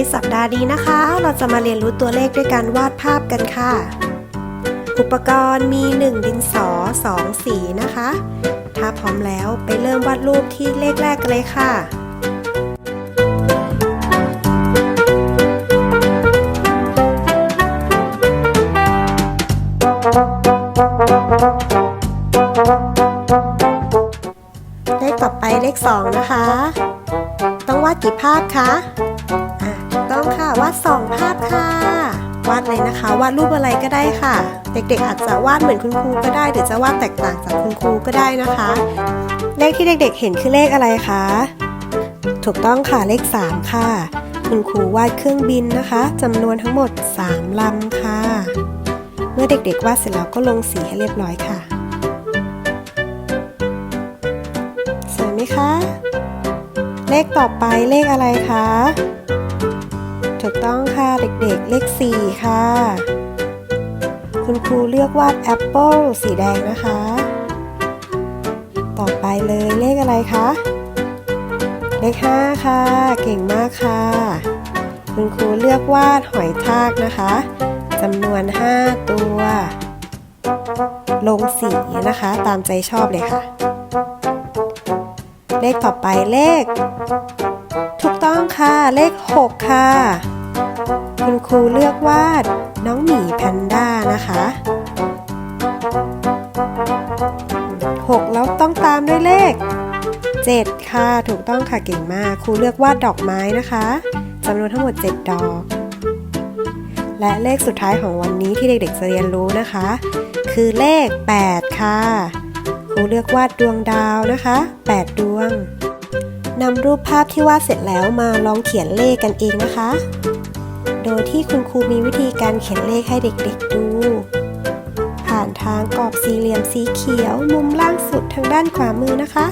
ในสัปดาห์นี้นะคะ เราจะมาเรียนรู้ตัวเลขด้วยการวาดภาพกันค่ะ อุปกรณ์มี 1 ดินสอ 2 สีนะคะ ถ้าพร้อมแล้วไปเริ่มวาดรูปที่เลขแรกกันเลยค่ะเลขต่อไปเลข 2 นะคะ ต้องวาดกี่ภาพคะ ค่ะ วาดสองภาพค่ะ วาดเลยนะคะ วาดรูปอะไรก็ได้ค่ะ เด็กๆ อาจจะวาดเหมือนคุณครูก็ได้ หรือจะวาดแตกต่างจากคุณครูก็ได้นะคะ เลขที่เด็กๆ เห็นคือเลขอะไรคะ ถูกต้องค่ะเลข 3 ค่ะ คุณครูวาดเครื่องบินนะคะจำนวนทั้งหมด 3ลำค่ะ เมื่อเด็กๆ วาดเสร็จแล้วก็ลงสีให้เรียบร้อยค่ะสวยไหมคะ เลขต่อไปเลขอะไรคะ ถูกต้องค่ะ เด็กๆ เลข 4 ค่ะ คุณครูเลือกวาดแอปเปิลสีแดงนะคะ ต่อไปเลยเลขอะไรคะ เลข 5 ค่ะ เก่งมากค่ะ คุณครูเลือกวาดหอยทากนะคะจำนวน 5 ตัว ลงสีนะคะตามใจชอบเลยค่ะ เลขต่อไปเลขถูก ต้องค่ะเลข 6 ค่ะ คุณครูเลือกวาดน้องหมีแพนด้านะคะ6แล้วต้องตามด้วยเลข 7 ค่ะ ถูกต้องค่ะเก่งมาก ครูเลือกวาดดอกไม้นะคะจำนวนทั้งหมด 7 ดอก และเลขสุดท้ายของวันนี้ที่เด็กๆจะเรียนรู้นะคะ คือเลข 8 ค่ะ ครูเลือกวาดดวงดาวนะคะ 8 ดวง นำรูปภาพที่วาดเสร็จแล้วมาลองเขียนเลขกันเองนะคะ โดยที่คุณครูมีวิธีการเขียนเลขให้เด็กๆดู ผ่านทางกรอบสี่เหลี่ยมสีเขียว มุมล่างสุดทางด้านขวามือนะคะ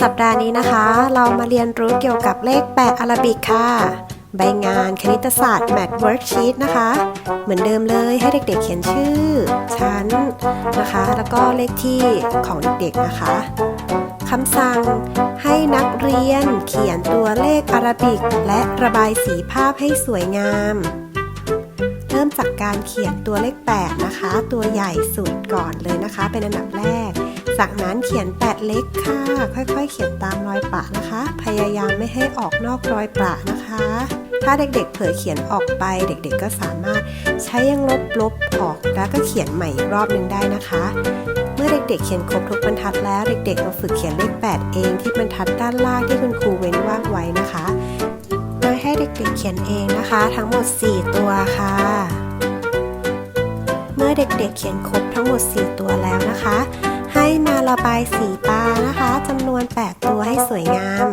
สัปดาห์นี้นะคะ เรามาเรียนรู้เกี่ยวกับเลขแปดอาราบิกค่ะ ใบงานคณิตศาสตร์ Math Worksheet นะคะ เหมือนเดิมเลยให้เด็กๆเขียนชื่อ ชั้นนะคะ แล้วก็เลขที่ของเด็กๆนะคะคำสั่งให้นักเรียนเขียนตัวเลขอาราบิก และระบายสีภาพให้สวยงาม เริ่มจากการเขียนตัวเลข 8 นะคะ ตัวใหญ่สุดก่อนเลยนะคะ เป็นอันดับแรก จากนั้นเขียน 8 เล็กค่ะ ค่อยๆ เขียนตามรอยปะนะคะ พยายามไม่ให้ออกนอกรอยปะนะคะ ถ้าเด็กๆเผลอเขียนออกไป เด็กๆก็สามารถใช้ยังลบลบออกแล้วก็เขียนใหม่อีกรอบหนึ่งได้นะคะ เมื่อเด็กๆเขียนครบทุกบรรทัดแล้วเด็กๆมาฝึกเขียนเลข8 เองที่บรรทัดด้านล่างที่คุณครูเว้นว่างไว้นะคะโดยให้เด็กๆเขียนเองนะคะ ทั้งหมด 4 ตัวค่ะ เมื่อเด็กๆเขียนครบทั้งหมด 4 ตัวแล้วนะคะ ระบายสีตานะคะจำนวน 8 ตัวให้สวยงาม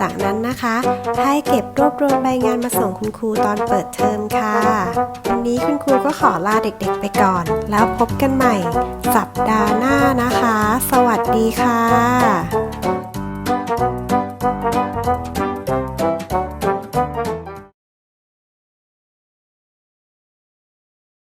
จากนั้นนะคะ ให้เก็บรวบรวมใบงานมาส่งคุณครูตอนเปิดเทอมค่ะ วันนี้คุณครูก็ขอลาเด็กๆไปก่อน แล้วพบกันใหม่ สัปดาห์หน้านะคะ สวัสดีค่ะ